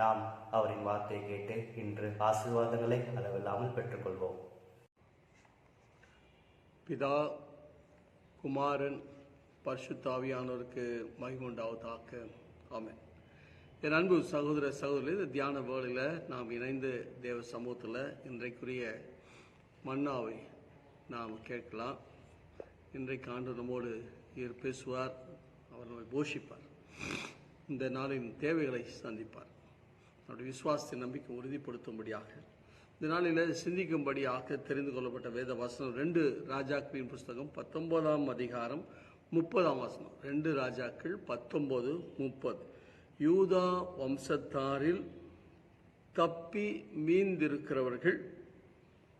நாம் அவரின் வார்த்தையை கேட்டு இன்று ஆசீர்வாதங்களை அளவில்லாமல் பெற்றுக்கொள்வோம். பிதா குமாரன் பரிசுத்தாவியானவருக்கு மகிமுண்டாவதாக ஆமென். என் அன்பு சகோதர சகோதரி இந்த தியான வேளையில் நாம் இணைந்து தேவ சமூகத்தில் இன்றைக்குரிய மன்னாவை நாம் கேட்கலாம். இன்றைக்கு ஆண்டு நம்மோடு இவர் பேசுவார் அவர் நம்மை போஷிப்பார். இந்த நாளின் தேவைகளை சந்திப்பார். நம்முடைய விசுவாசத்தை நம்பிக்கை உறுதிப்படுத்தும்படியாக இந்த நாளில் சிந்திக்கும்படியாக தெரிந்து கொள்ளப்பட்ட வேத வசனம் ரெண்டு ராஜாக்களின் புஸ்தகம் பத்தொன்பதாம் அதிகாரம் முப்பதாம் வசனம். ரெண்டு ராஜாக்கள் பத்தொன்பது முப்பது. யூதா வம்சத்தாரில் தப்பி மீந்திருக்கிறவர்கள்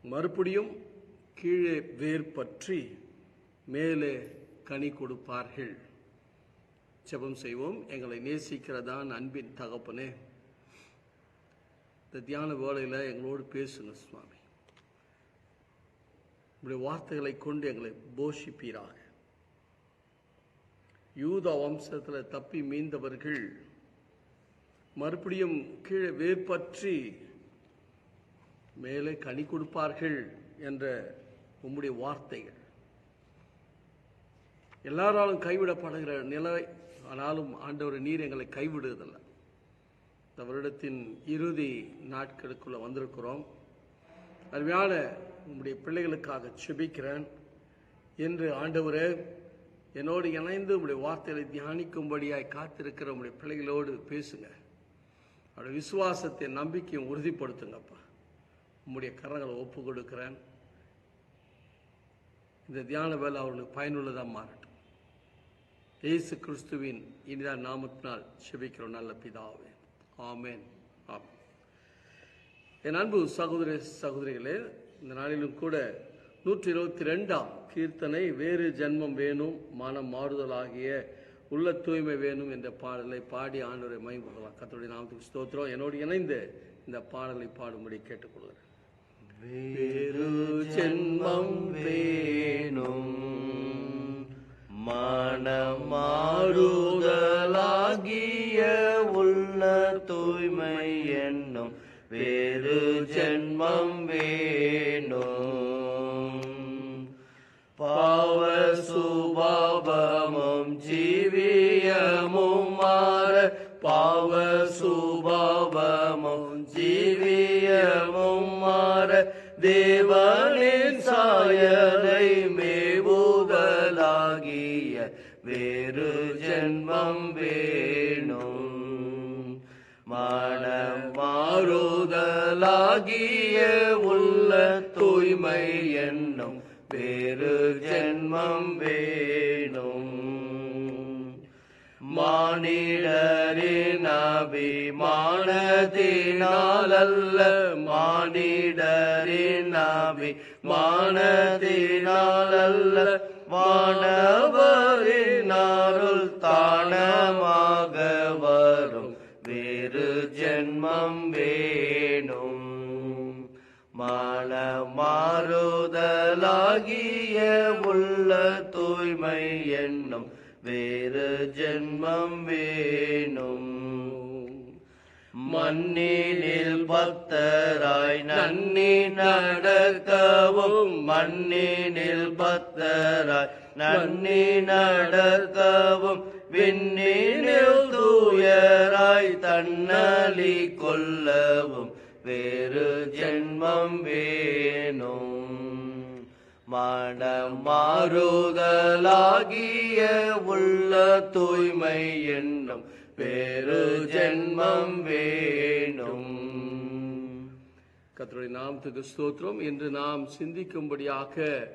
மறுபடியும் கீழே வேர் பற்றி மேலே கனி கொடுப்பார்கள். ஜெபம் செய்வோம். எங்களை நேசிக்கிறதான் அன்பின் தகப்பனே. இந்த தியான வேளையில் எங்களோடு பேசுங்க சுவாமி. உங்களுடைய வார்த்தைகளை கொண்டு எங்களை போஷிப்பீராக. யூத வம்சத்தில் தப்பி மீந்தவர்கள் மறுபடியும் கீழே வேர்பற்றி மேலே கனி கொடுப்பார்கள் என்ற உம்முடைய வார்த்தைகள். எல்லாராலும் கைவிடப்படுகிற நிலை ஆனாலும் ஆண்டவர் நீர் எங்களை கைவிடுவதில்லை. இந்த வருடத்தின் இறுதி நாட்களுக்குள்ள வந்திருக்கிறோம். அருமையான உங்களுடைய பிள்ளைகளுக்காக செபிக்கிறேன். என்று ஆண்டவரே என்னோடு இணைந்து உங்களுடைய வார்த்தைகளை தியானிக்கும்படியாய் காத்திருக்கிற உங்களுடைய பிள்ளைகளோடு பேசுங்க. அவருடைய விசுவாசத்தை நம்பிக்கையும் உறுதிப்படுத்துங்கப்பா. உங்களுடைய கரங்களை ஒப்பு கொடுக்கிறேன் இந்த தியான வேலை அவர்களுக்கு பயனுள்ளதாக மாறட்டும். இயேசு கிறிஸ்துவின் இனிதான் நாமத்தினால் செபிக்கிறோம் நல்ல பிதாவே. ஆமேன். ஆம். என் அன்பு சகோதர சகோதரிகளே இந்த நாளிலும் கூட நூற்றி இருபத்தி ரெண்டாம் கீர்த்தனை வேறு ஜென்மம் வேணும் மனம் மாறுதல் ஆகிய உள்ள தூய்மை வேணும் என்ற பாடலை பாடி ஆண்டவரை மயம்புகலாம் கத்தருடைய நாமத்துக்கு ஸ்தோத்திரம். என்னோடு இணைந்து இந்த பாடலை பாடும்படி கேட்டுக்கொள்கிறேன். வேறு ஜென்மம் வேணும் ஜென்மம் பெருமை என்னும் வேறு ஜென்மம் வேணும். மானிடரின் அபிமானத்தினால் மானிடரின் அபிமானத்தினால் அல்ல வானவரின் அருள் தானமாக வரும். வேறு ஜென்மம் வே மன மாறுதலாகிய உள்ள தூய்மை என்னும் வேறு ஜென்மம் வேணும். மண்ணினில் பக்தராய் நன்னி நடக்கவும் மண்ணினில் பக்தராய் நன்னி நடக்கவும் விண்ணினில் தூயராய் தன்னலி கொள்ளவும் வேறு ஜென்மம் வேணும். மனம் மாறுதலாகிய உள்ள தூய்மை என்னும் வேறு ஜென்மம் வேணும். கத்தருடைய நாமத்துக்கு ஸ்தோத்திரம். என்று நாம் சிந்திக்கும்படியாக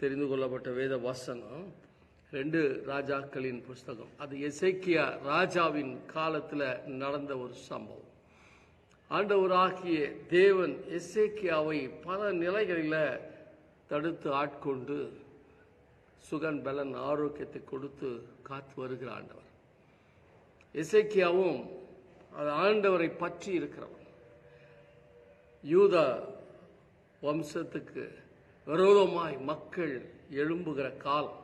தெரிந்து கொள்ளப்பட்ட வேத வசனம் ரெண்டு ராஜாக்களின் புஸ்தகம். அது எசேக்கியா ராஜாவின் காலத்தில் நடந்த ஒரு சம்பவம். ஆண்டவராகிய தேவன் எசேக்கியாவை பல நிலைகளில் தடுத்து ஆட்கொண்டு சுகன் பலன் ஆரோக்கியத்தை கொடுத்து காத்து வருகிற ஆண்டவர். இசைக்கியாவும் அது ஆண்டவரை பற்றி இருக்கிறவன். யூதா வம்சத்துக்கு விரோதமாய் மக்கள் எழும்புகிற காலம்.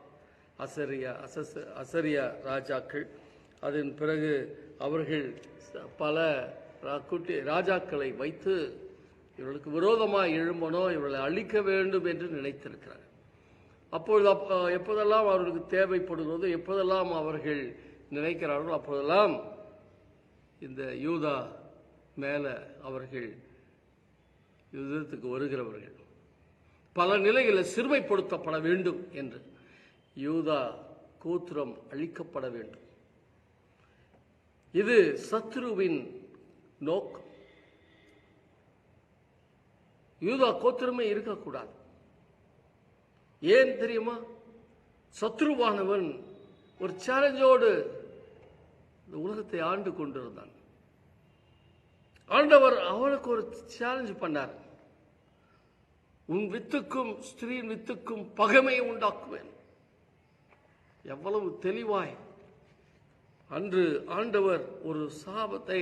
அசரியா அசஸ் அசரியா ராஜாக்கள். அதன் பிறகு அவர்கள் பல கூட்டி ராஜாக்களை வைத்து இவர்களுக்கு விரோதமாக எழும்பனோ இவர்களை அழிக்க வேண்டும் என்று நினைத்திருக்கிறார் அப்பொழுது அப் எப்போதெல்லாம் அவர்களுக்கு தேவைப்படுகிறதோ எப்போதெல்லாம் அவர்கள் நினைக்கிறார்களோ அப்போதெல்லாம் இந்த யூதா மேலே அவர்கள் யுத்தத்துக்கு வருகிறவர்கள். பல நிலைகளில் சிறுமைப்படுத்தப்பட வேண்டும் என்று. யூதா கோத்திரம் அழிக்கப்பட வேண்டும். இது சத்ருவின் நோக்கம் யூதா கோத்திரமே இருக்கக்கூடாது. ஏன் தெரியுமா? சத்ருவானவன் ஒரு சேலஞ்சோடு இந்த உலகத்தை ஆண்டு கொண்டிருந்தான். ஆண்டவர் அவனுக்கு ஒரு சேலஞ்ச் பண்ணார். உன் வித்துக்கும் ஸ்திரீன் வித்துக்கும் பகைமையை உண்டாக்குவேன். எவ்வளவு தெளிவாய். அன்று ஆண்டவர் ஒரு சாபத்தை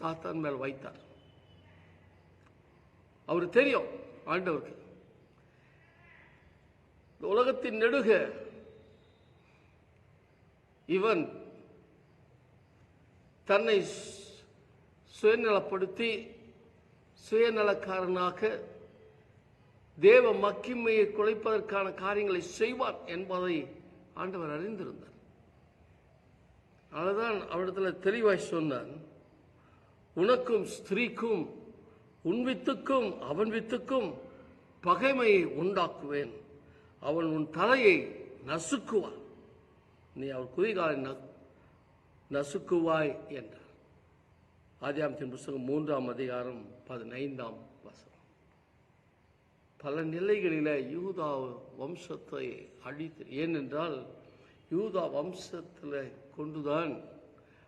சாத்தான் மேல் வைத்தார். அவர் தெரியும் ஆண்டவருக்கு. இந்த உலகத்தின் நெடுக இவன் தன்னை சுயநலப்படுத்தி சுயநலக்காரனாக தேவ மக்கிமையை குலைப்பதற்கான காரியங்களை செய்வான் என்பதை ஆண்டவர் அறிந்திருந்தார். அதுதான் அவரிடத்தில் தெளிவாய் சொன்னான் உனக்கும் ஸ்திரீக்கும் உன் வித்துக்கும் அவன் வித்துக்கும் பகைமையை உண்டாக்குவேன். அவன் உன் தலையை நசுக்குவான். நீ அவர் குதிகாலை ந- நசுக்குவாய் என்றார். ஆதியாமத்தின் புஸ்தகம் மூன்றாம் அதிகாரம் பதினைந்தாம் வசனம். பல நிலைகளில யூதா வம்சத்தை அழித்து ஏனென்றால் யூதா வம்சத்தில் கொண்டுதான்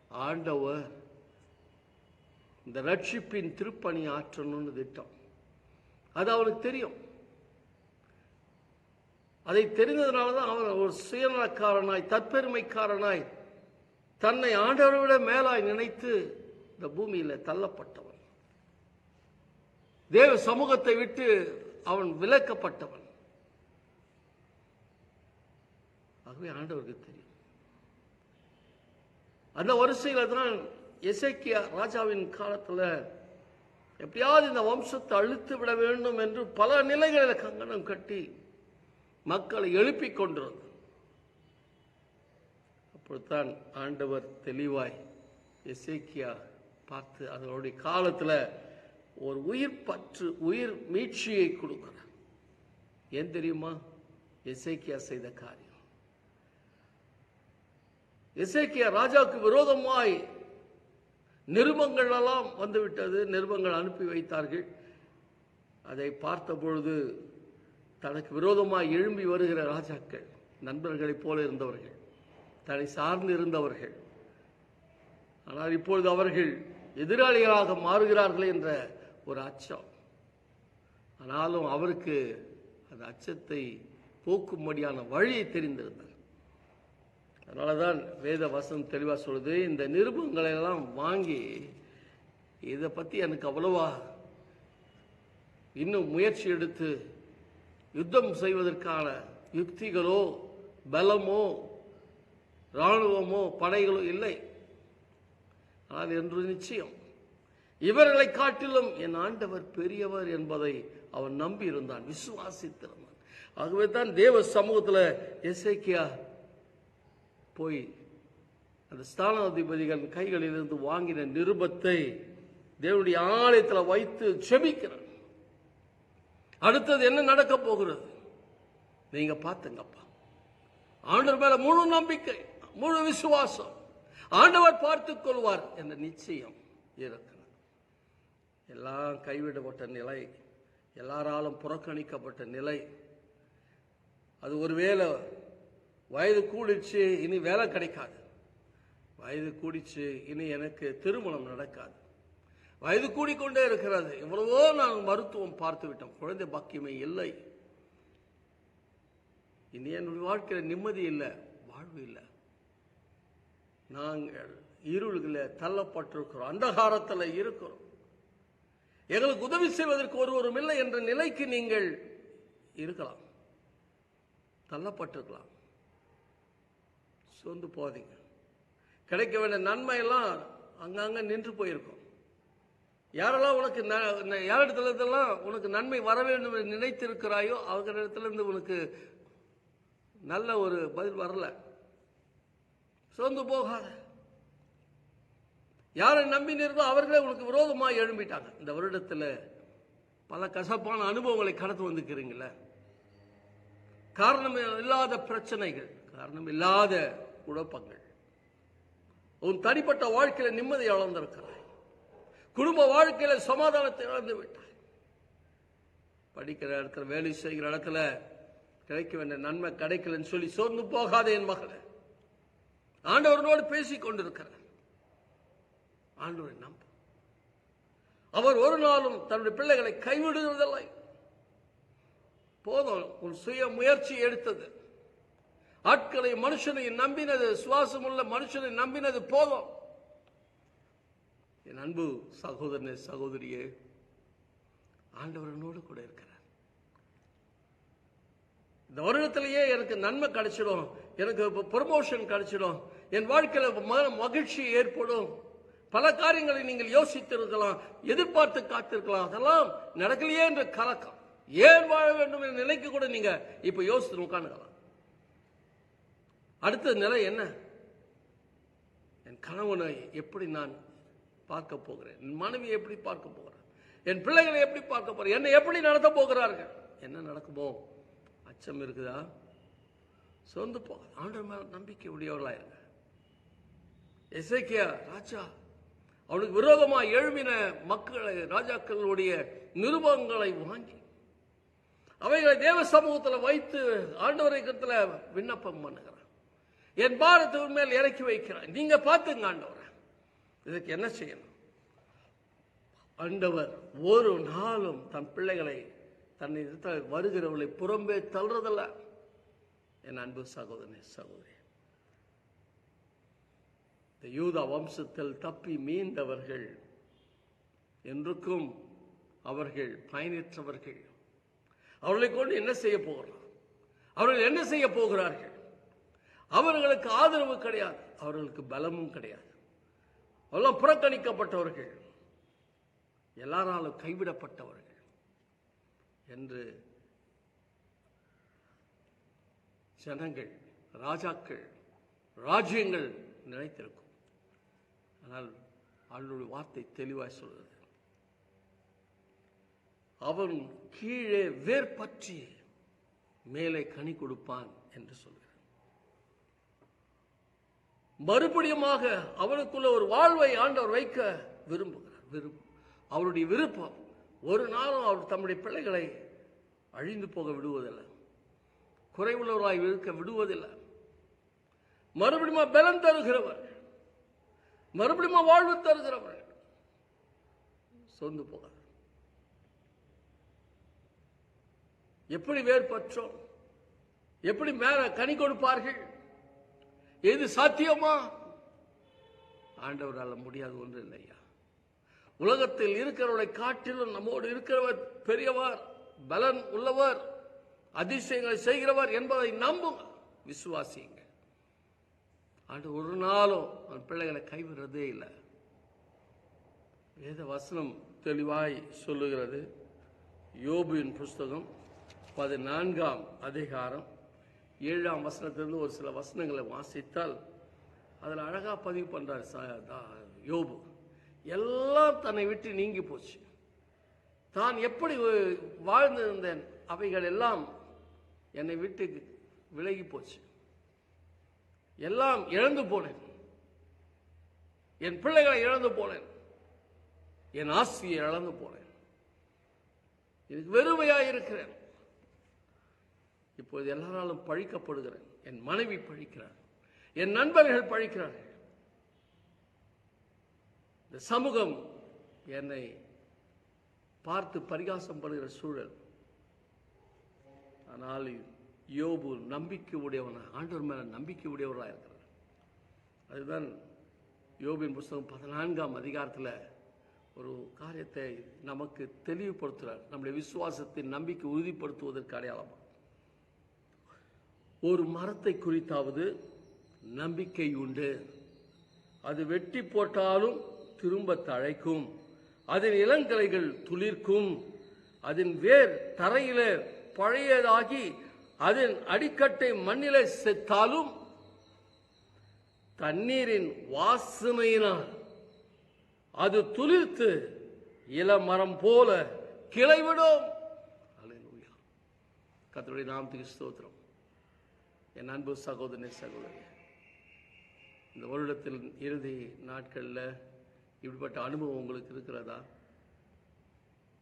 ஆண்டவர் இந்த ரட்சிப்பின் திருப்பணி ஆற்றணும்னு திட்டம். அது அவனுக்கு தெரியும். அதை தெரிந்ததுனால தான் அவன் ஒரு சுயநலக்காரனாய் தற்பெருமைக்காரனாய் தன்னை ஆண்டவரை விட மேலாய் நினைத்து இந்த பூமியில் தள்ளப்பட்டவன். தேவ சமூகத்தை விட்டு அவன் விலக்கப்பட்டவன். ஆகவே ஆண்டவருக்கு தெரியும். அந்த வரிசையில் தான் எசேக்கியா ராஜாவின் காலத்தில் எப்படியாவது இந்த வம்சத்தை அழுத்து விட வேண்டும் என்று பல நிலைகளில் கங்கணம் கட்டி மக்களை எழுப்பிக் கொண்டிருந்தார் அப்படித்தான் ஆண்டவர் தெளிவாய் எசேக்கியா பார்த்து அதனுடைய காலத்தில் ஒரு உயிர் பற்று உயிர் மீட்சியை கொடுக்கிறார். ஏன் தெரியுமா? எசேக்கியா செய்த காரியம். எசேக்கியா ராஜாவுக்கு விரோதமாய் நிருபங்கள் எல்லாம் வந்துவிட்டது நிருபங்கள் அனுப்பி வைத்தார்கள். அதை பார்த்த பொழுது தனக்கு விரோதமாக எழும்பி வருகிற ராஜாக்கள் நண்பர்களைப் போல இருந்தவர்கள் தன்னை சார்ந்து இருந்தவர்கள். ஆனால் இப்பொழுது அவர்கள் எதிராளிகளாக மாறுகிறார்கள் என்ற ஒரு அச்சம். ஆனாலும் அவருக்கு அந்த அச்சத்தை போக்கும்படியான வழியை தெரிந்திருந்தார் அதனால தான் வேத வசனம் தெளிவாக சொல்லுது இந்த நிருபங்களை எல்லாம் வாங்கி இதை பற்றி எனக்கு அவ்வளவா இன்னும் முயற்சி எடுத்து யுத்தம் செய்வதற்கான யுக்திகளோ பலமோ இராணுவமோ படைகளோ இல்லை. ஆனால் என்று நிச்சயம் இவர்களை காட்டிலும் என் ஆண்டவர் பெரியவர் என்பதை அவன் நம்பி இருந்தான் விசுவாசித்திருந்தான். ஆகவே தான் தேவ சமூகத்தில் இசைக்கியா போய் அந்த ஸ்தானாதிபதிகள் கைகளிலிருந்து வாங்கின நிருபத்தை தேவனுடைய ஆலயத்தில் வைத்து செபிக்கிறார். அடுத்தது என்ன நடக்க போகிறது? நீங்க பார்த்துங்கப்பா. ஆண்டவர் மேல முழு நம்பிக்கை முழு விசுவாசம். ஆண்டவர் பார்த்துக் கொள்வார் என்ற நிச்சயம் இருக்கிறது. எல்லாம் கைவிடப்பட்ட நிலை எல்லாராலும் புறக்கணிக்கப்பட்ட நிலை. அது ஒருவேளை வயது கூடிச்சு இனி வேலை கிடைக்காது. வயது கூடிச்சு இனி எனக்கு திருமணம் நடக்காது. வயது கூடிக்கொண்டே இருக்கிறது. எவ்வளவோ நான் மருத்துவம் பார்த்து விட்டோம். குழந்தை பாக்கியமே இல்லை. இனி என்னுடைய வாழ்க்கையில் நிம்மதி இல்லை வாழ்வு இல்லை. நாங்கள் இருள்களில் தள்ளப்பட்டிருக்கிறோம். அந்தகாரத்தில் இருக்கிறோம். எங்களுக்கு உதவி செய்வதற்கு ஒருவரும் இல்லை என்ற நிலைக்கு நீங்கள் இருக்கலாம். தள்ளப்பட்டிருக்கலாம். சோர்ந்து போதீங்க. கிடைக்க வேண்டிய நன்மையெல்லாம் அங்கங்கே நின்று போயிருக்கும். யாரெல்லாம் உனக்கு ந- ந- யாரிடத்துல இதெல்லாம் உனக்கு நன்மை வர வேண்டும் என்று நினைத்திருக்கிறாயோ அவங்க இடத்துல இருந்து உனக்கு நல்ல ஒரு பதில் வரல. சோர்ந்து போகாத. யாரை நம்பினீர்களோ அவர்களே உனக்கு விரோதமாக எழும்பிட்டாங்க. இந்த வருடத்தில் பல கசப்பான அனுபவங்களை கடந்து வந்துக்கிறீங்களே காரணம் இல்லாத பிரச்சனைகள் காரணம் இல்லாத குழப்பங்கள். உன் தனிப்பட்ட வாழ்க்கையில நிம்மதி இழந்திருக்கிறாய். குடும்ப வாழ்க்கையில சமாதானத்தை இழந்து விட்டாய். படிக்கிற இடத்துல வேலை செய்கிற இடத்துல கிடைக்க வேண்டிய நன்மை கிடைக்கலன்னு சொல்லி சோர்ந்து போகாதே என் மகளே. ஆண்டவரோடு பேசிக் கொண்டிருக்கிறார். ஆண்டவரை நம்ப. அவர் ஒரு நாளும் தன்னுடைய பிள்ளைகளை கைவிடுவதில்லை போதும் உன் சுய முயற்சி எடுத்தது. ஆட்களை மனுஷனை நம்பினது சுவாசமுள்ள மனுஷனை நம்பினது போதும். என் அன்பு சகோதரனே சகோதரியே ஆண்டவரனோடு கூட இருக்கிறார். இந்த வருடத்திலேயே எனக்கு நன்மை கிடைச்சிடும் எனக்கு ப்ரொமோஷன் கிடைச்சிடும் என் வாழ்க்கையில் மகிழ்ச்சி ஏற்படும். பல காரியங்களை நீங்கள் யோசித்திருக்கலாம் எதிர்பார்த்து காத்திருக்கலாம். அதெல்லாம் நடக்கலையே என்ற கலக்கம். ஏன் வாழ வேண்டும் என்ற நிலைக்கு கூட நீங்க இப்ப யோசித்து உட்காந்துக்கலாம் அடுத்த நிலை என்ன? என் கணவனை எப்படி நான் பார்க்க போகிறேன்? என் மனைவியை எப்படி பார்க்க போகிறேன் என் பிள்ளைகளை எப்படி பார்க்க போகிறேன் என்னை எப்படி நடத்த போகிறார்கள்? என்ன நடக்குமோ? அச்சம் இருக்குதா? சொந்து போ ஆண்டவர் மேல நம்பிக்கை உடையவர்களா இருங்க. எசைக்கியா ராஜா அவனுக்கு விரோதமாக எழுமின மக்களை ராஜாக்களுடைய நிருபங்களை வாங்கி அவைகளை தேவ சமூகத்தில் வைத்து ஆண்டவரை விண்ணப்பம் பண்ணுகிறான் என் பாரத்தை மேல் இறக்கி வைக்கிறான் நீங்க பார்த்துங்க ஆண்டவர். இதுக்கு என்ன செய்யணும்? ஆண்டவர் ஒரு நாளும் தன் பிள்ளைகளை தன்னை வருகிறவர்களை புறம்பே தள்ளுறதில்ல. என் அன்பு சகோதரனே சகோதரி இந்த யூதா வம்சத்தில் தப்பி மீண்டவர்கள் என்றுக்கும் அவர்கள் பயனற்றவர்கள். அவர்களை கொண்டு என்ன செய்ய போகிறார் அவர்கள் என்ன செய்ய போகிறார்கள்? அவர்களுக்கு ஆதரவு கிடையாது. அவர்களுக்கு பலமும் கிடையாது. அவெல்லாம் புறக்கணிக்கப்பட்டவர்கள். எல்லாராலும் கைவிடப்பட்டவர்கள் என்று ஜனங்கள் ராஜாக்கள் ராஜ்யங்கள் நினைத்திருக்கும். ஆனால் அவளுடைய வார்த்தை தெளிவாய் சொல்கிறது அவன் கீழே வேர்பற்றி மேலே கனி கொடுப்பான் என்று சொல்கிறார் மறுபடியுமாக அவனுக்குள்ள ஒரு வாழ்வை ஆண்டவர் வைக்க விரும்புகிறார். விரும்பும் அவருடைய விருப்பம் ஒரு நாளும் அவர் தம்முடைய பிள்ளைகளை அழிந்து போக விடுவதில்லை. குறைவுள்ளவராய் இருக்க விடுவதில்லை. மறுபடியும் பலம் தருகிறவர். மறுபடியும் வாழ்வு தருகிறவர். சொந்து போக எப்படி வேறுபற்றோம் எப்படி மேல கனி கொடுப்பார்கள்? எது சாத்தியமா? ஆண்டவரால் முடியாது ஒன்று இல்லையா உலகத்தில் இருக்கிறவரை காட்டிலும் நம்மோடு இருக்கிறவர் பெரியவர் பலன் உள்ளவர் அதிசயங்களை செய்கிறவர் என்பதை நம்புங்க விசுவாசிங்க ஆண்டு ஒரு நாளும் அவன் பிள்ளைகளை கைவிடுறதே இல்லை. வேத வசனம் தெளிவாய் சொல்லுகிறது. யோபுவின் புஸ்தகம் பதினான்காம் அதிகாரம் ஏழாம் வசனத்திலிருந்து ஒரு சில வசனங்களை வாசித்தால் அதில் அழகாக பதிவு பண்ணுறார் சா தா- யோபு. எல்லாம் தன்னை விட்டு நீங்கி போச்சு. தான் எப்படி வாழ்ந்திருந்தேன் அவைகள் எல்லாம் என்னை விட்டு விலகி போச்சு. எல்லாம் இழந்து போனேன். என் பிள்ளைகளை இழந்து போனேன். என் ஆசியை இழந்து போனேன். இதுக்கு வெறுமையாக இருக்கிறேன். இப்போது எல்லாராலும் பழிக்கப்படுகிறேன். என் மனைவி பழிக்கிறார் என் நண்பர்கள் பழிக்கிறார்கள். இந்த சமூகம் என்னை பார்த்து பரிகாசம் படுகிற சூழல். ஆனால் யோபு நம்பிக்கை உடையவனா ஆண்டவர் மேல நம்பிக்கை உடையவராக இருக்கிறார். அதுதான் யோபின் புஸ்தகம் பதினான்காம் அதிகாரத்தில் ஒரு காரியத்தை நமக்கு தெளிவுபடுத்துகிறார் நம்முடைய விசுவாசத்தின் நம்பிக்கை உறுதிப்படுத்துவதற்கு அடையாளமாக ஒரு மரத்தை குறித்தாவது நம்பிக்கை உண்டு. அது வெட்டி போட்டாலும் திரும்ப தழைக்கும். அதன் இளங்கலைகள் துளிர்க்கும். அதன் வேர் தரையில பழையதாகி அதன் அடிக்கட்டை மண்ணிலே செத்தாலும் தண்ணீரின் வாசனையினால் அது துளிர்த்து இளமரம் போல கிளைவிடும். அல்லேலூயா நாம் நாமத்துக்கு ஸ்தோத்திரம். என் அன்பு சகோதரனே சகோதரி இந்த வருடத்தில் இறுதி நாட்களில் இப்படிப்பட்ட அனுபவம் உங்களுக்கு இருக்கிறதா?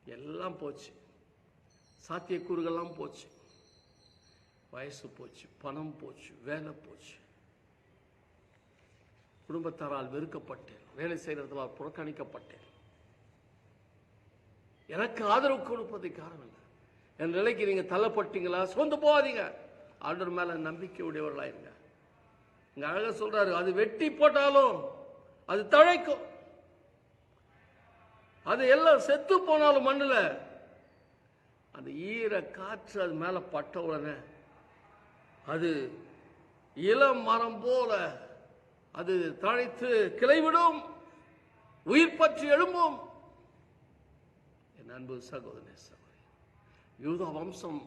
எல்லாம் போச்சு. சாத்தியக்கூறுகள்லாம் போச்சு. வயசு போச்சு பணம் போச்சு வேலை போச்சு. குடும்பத்தாரால் வெறுக்கப்பட்டேன். வேலை செய்கிறதால் புறக்கணிக்கப்பட்டேன். எனக்கு ஆதரவு கொடுப்பதை காரணம் இல்லை. என் நிலைக்கு நீங்கள் தள்ளப்பட்டீங்களா? சொந்து போகாதீங்க. ஆண்டவர் மேல நம்பிக்கை உடையவர்களாயிருங்க. இங்க அழகா சொல்றாரு அது வெட்டி போட்டாலும் அது தழைக்கும். அது எல்லாம் செத்து போனாலும் மண்ணில் அந்த ஈர காற்று அது மேல பட்ட உடனே அது இளம் மரம் போல அது தழைத்து கிளைவிடும் உயிர் பற்றி எழும்பும். என் அன்பு சகோதரே சகோதரி யூதா வம்சம்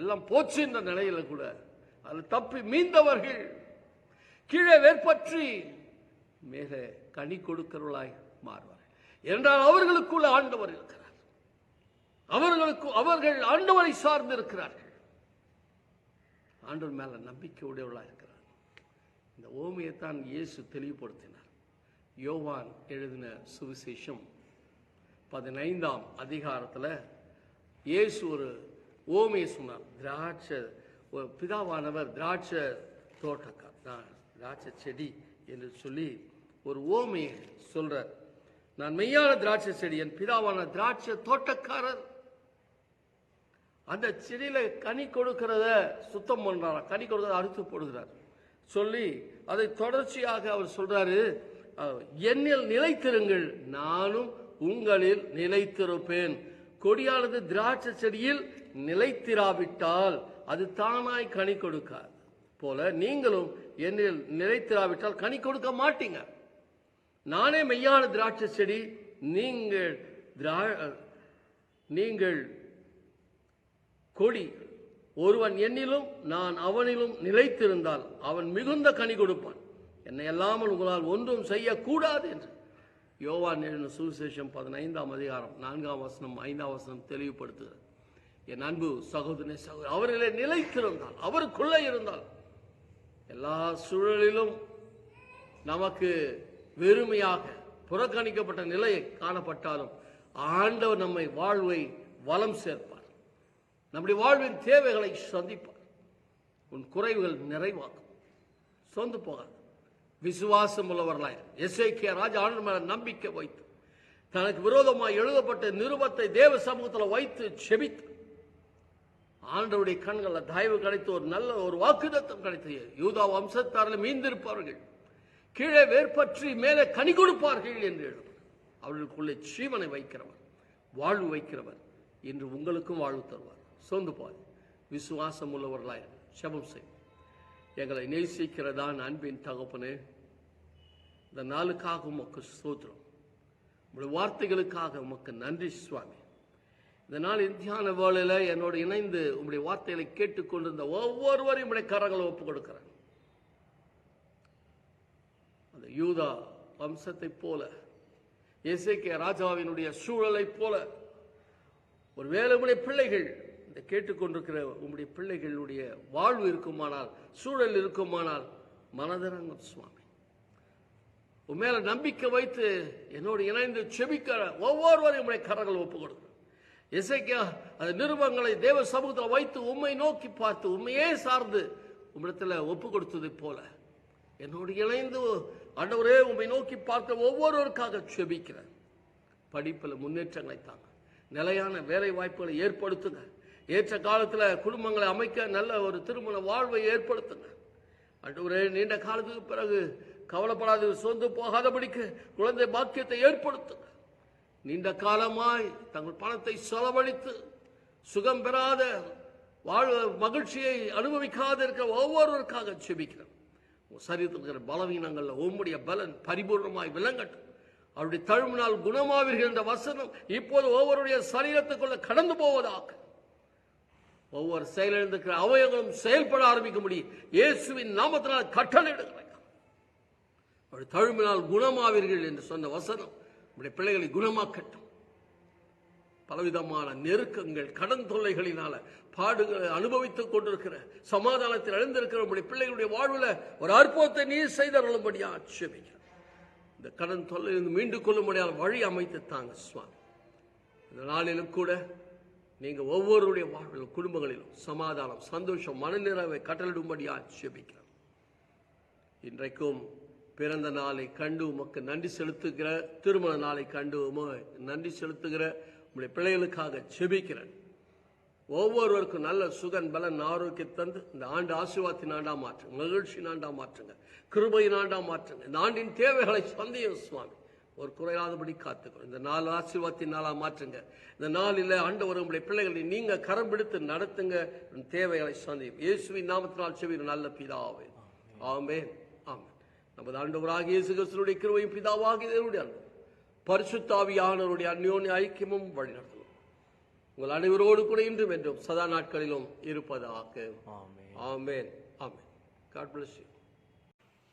எல்லாம் போச்சு இந்த நிலையில கூட அது தப்பி மீந்தவர்கள் கீழே வேற்பற்றி மேலே கனி கொடுக்கிறவர்களாய் மாறுவார்கள். என்றால் அவர்களுக்குள்ள ஆண்டவர் இருக்கிறார். அவர்களுக்கு அவர்கள் ஆண்டவரை சார்ந்து இருக்கிறார்கள் ஆண்டவர் மேல நம்பிக்கை உடையவர்களாக இருக்கிறார். இந்த ஓமையைத்தான் இயேசு தெளிவுபடுத்தினார். யோவான் எழுதின சுவிசேஷம் பதினைந்தாம் அதிகாரத்தில் இயேசு ஒரு ஓமே சொன்னார் திராட்சை பிதாவானவர் திராட்சை தோட்டக்கார் தான் திராட்சை செடி என்று சொல்லி ஒரு ஓமையை சொல்றார். நான் மெய்யான திராட்சை செடி என் பிதாவான திராட்சை தோட்டக்காரர். அந்த செடியில கனி கொடுக்கிறத சுத்தம் பண்றாரா? கனி கொடுக்கிறத அறுத்து போடுகிறார். சொல்லி அதை தொடர்ச்சியாக அவர் சொல்றாரு என்னில் நிலைத்திருங்கள் நானும் உங்களில் நிலைத்திருப்பேன். கொடியானது திராட்சை செடியில் நிலைத்திராவிட்டால் அது தானாய் கனி கொடுக்காது. போல நீங்களும் என்னில் நிலைத்திராவிட்டால் கனி கொடுக்க மாட்டீங்க. நானே மெய்யான திராட்சை செடி நீங்கள் திரா நீங்கள் கொடி. ஒருவன் என்னிலும் நான் அவனிலும் நிலைத்திருந்தால் அவன் மிகுந்த கனி கொடுப்பான். என்னை அல்லாமல் உங்களால் ஒன்றும் செய்யக்கூடாது என்று. யோவான் எழுந்த சுவிசேஷம் பதினைந்தாம் அதிகாரம் நான்காம் வசனம் ஐந்தாம் வசனம் தெளிவுபடுத்துகிறது. என் அன்பு சகோதரனே சகோதரி அவர்களே நிலைத்திருந்தால் அவருக்குள்ளே இருந்தால் எல்லா சூழலிலும் நமக்கு வெறுமையாக புறக்கணிக்கப்பட்ட நிலையை காணப்பட்டாலும் ஆண்டவர் நம்மை வாழ்வை வளம் சேர்ப்பார். நம்முடைய வாழ்வின் தேவைகளை சந்திப்பார். உன் குறைவுகள் நிறைவாக்கும் சொந்து போகாது. விசுவாசம் உள்ளவர்களாய் எஸ்ஐகே ராஜா ஆண்டு மேல நம்பிக்கை வைத்து தனக்கு விரோதமாக எழுதப்பட்ட நிருபத்தை தேவ சமூகத்தில் வைத்து செபித்து ஆண்டவுடைய கண்களில் தயவு கிடைத்து ஒரு நல்ல ஒரு வாக்குதத்தம் கிடைத்தது யூதா வம்சத்தாரில் மீந்திருப்பார்கள் கீழே வேர்பற்றி மேலே கனி கொடுப்பார்கள் என்று எழுதும். அவர்களுக்குள்ளே ஜீவனை வைக்கிறவர் வாழ்வு வைக்கிறவர் இன்று உங்களுக்கும் வாழ்வு தருவார். சொந்து பாரு விசுவாசம் உள்ளவர்களாய் செபம் செய். எங்களை நேசிக்கிறதான் அன்பின் தகப்பனே. இந்த நாளுக்காக உமக்கு சோத்திரம் உங்களுடைய வார்த்தைகளுக்காக உமக்கு நன்றி சுவாமி. இந்த நாள் தியான வேலையில் என்னோடு இணைந்து உங்களுடைய வார்த்தைகளை கேட்டுக்கொண்டிருந்த ஒவ்வொருவரையும் உடைய கரங்களை ஒப்பு கொடுக்கிறேன் அந்த யூதா வம்சத்தை போல இசைக்கே ராஜாவினுடைய சூழலைப் போல ஒரு உம்முடைய பிள்ளைகள் இந்த கேட்டுக்கொண்டிருக்கிற உங்களுடைய பிள்ளைகளுடைய வாழ்வு இருக்குமானால் சூழல் இருக்குமானால் மனதிறங்கும் சுவாமி. உன் மேல நம்பிக்கை வைத்து என்னோடு இணைந்து செபிக்கிற ஒவ்வொருவரையும் உடைய கரங்கள் ஒப்பு கொடுக்கும் இசைக்கா அந்த நிருபங்களை தேவ சமூகத்தில் வைத்து உண்மை நோக்கி பார்த்து உண்மையே சார்ந்து உம்மிடத்தில் ஒப்பு கொடுத்ததை போல. என்னோடு இணைந்து ஆண்டவரே உம்மை நோக்கி பார்த்த ஒவ்வொருவருக்காக செபிக்கிறேன். படிப்பில் முன்னேற்றங்களை தாங்க. நிலையான வேலை வாய்ப்புகளை ஏற்படுத்துங்க. ஏற்ற காலத்தில் குடும்பங்களை அமைக்க நல்ல ஒரு திருமண வாழ்வை ஏற்படுத்துங்க. அன்றுவரே நீண்ட காலத்துக்கு பிறகு கவலைப்படாது சோர்ந்து போகாதபடிக்கு குழந்தை பாக்கியத்தை ஏற்படுத்துங்க. நீண்ட காலமாய் தங்கள் பணத்தை செலவழித்து சுகம் பெறாத வாழ் மகிழ்ச்சியை அனுபவிக்காத இருக்கிற ஒவ்வொருவருக்காக செபிக்கிறோம் சரீரத்தில் இருக்கிற பலவீனங்கள்ல உம்முடைய பலன் பரிபூர்ணமாய் விளங்கட்டும். அவருடைய தழுவினால் குணமாவீர்கள் என்ற வசனம் இப்போது ஒவ்வொருடைய சரீரத்துக்குள்ள கடந்து போவதாக. ஒவ்வொரு செயலிழந்திருக்கிற அவயங்களும் செயல்பட ஆரம்பிக்க முடியும். இயேசுவின் நாமத்தினால் கட்டளையிடுகிறேன் அவருடைய தழுவினால் குணமாவீர்கள் என்று சொன்ன வசனம் நம்முடைய பிள்ளைகளை குணமாக்கட்டும். பலவிதமான நெருக்கங்கள் கடன் தொல்லைகளினால பாடுகளை அனுபவித்துக் கொண்டிருக்கிற சமாதானத்தில் அடைந்திருக்கிற நம்முடைய பிள்ளைகளுடைய வாழ்வில் ஒரு அற்புதத்தை நீர் செய்தருளும்படியா ஆட்சேபிக்கிறோம். இந்த கடன் தொல்லையிலிருந்து மீண்டு கொள்ளும்படியான வழி அமைத்து தாங்க சுவாமி. இந்த நாளிலும் கூட நீங்க ஒவ்வொருடைய வாழ்விலும் குடும்பங்களிலும் சமாதானம் சந்தோஷம் மனநிறைவை கட்டளிடும்படியா ஆட்சேபிக்கிறோம். இன்றைக்கும் பிறந்த நாளை கண்டு உமக்கு நன்றி செலுத்துகிற திருமண நாளை கண்டு உம நன்றி செலுத்துகிற உங்களுடைய பிள்ளைகளுக்காக செபிக்கிறேன் ஒவ்வொருவருக்கும் நல்ல சுகன் பலன் ஆரோக்கியம் தந்து இந்த ஆண்டு ஆசீர்வாதத்தின் ஆண்டா மாற்றுங்க மகிழ்ச்சி ஆண்டா மாற்றுங்க கிருபையின் ஆண்டா மாற்றுங்க. இந்த ஆண்டின் தேவைகளை சந்தையும் சுவாமி ஒரு குறையாதபடி காத்துக்கணும் இந்த நாலு ஆசீர்வாதத்தின் நாளாக மாற்றுங்க. இந்த நாளில் ஆண்டவர் உங்களுடைய பிள்ளைகளை நீங்கள் கரம் பிடித்து நடத்துங்க. தேவைகளை சந்தையும். இயேசுவின் நாமத்தினால் செவியும் நல்ல பிதாவே. ஆமேன். நமது ஆண்டவராக இயேசு கிறிஸ்துடைய கிருபையும் பிதாவாகிய தேவனுடைய அன்பும் பரிசுத்தாவியானவருடைய அந்யோன்ய ஐக்கியமும் வழிநடத்தலும் உங்கள் அனைவரோடு கூட இன்றும் என்றும் சதா நாட்களிலும் இருப்பதாக. ஆமென். ஆமென். காட் பிளஸ்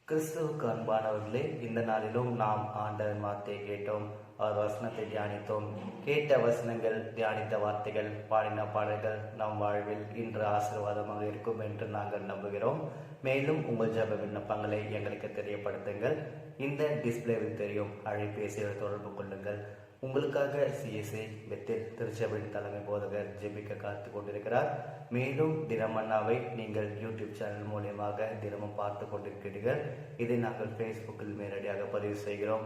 கிறிஸ்துவுக்கு அன்பானவர்களே இந்த நாளிலும் நாம் ஆண்டவன் வார்த்தையை கேட்டோம். அவர் வசனத்தை தியானித்தோம். கேட்ட வசனங்கள் தியானித்த வார்த்தைகள் பாடின பாடல்கள் நம் வாழ்வில் இன்று ஆசீர்வாதமாக இருக்கும் என்று நாங்கள் நம்புகிறோம். மேலும் உங்கள் ஜப விண்ணப்பங்களை எங்களுக்கு தெரியப்படுத்துங்கள். இந்த டிஸ்பிளேவில் தெரியும். அழைப்பேசியில் தொடர்பு கொள்ளுங்கள். உங்களுக்காக சிஎஸ்ஐ பெத்தில் திருச்சபையின் தலைமை போதகர் ஜெபிக்க காத்து கொண்டிருக்கிறார். மேலும் தினமன்னாவை நீங்கள் யூடியூப் சேனல் மூலியமாக தினமும் பார்த்து கொண்டிருக்கிறீர்கள். இதை நாங்கள் ஃபேஸ்புக்கில் நேரடியாக பதிவு செய்கிறோம்.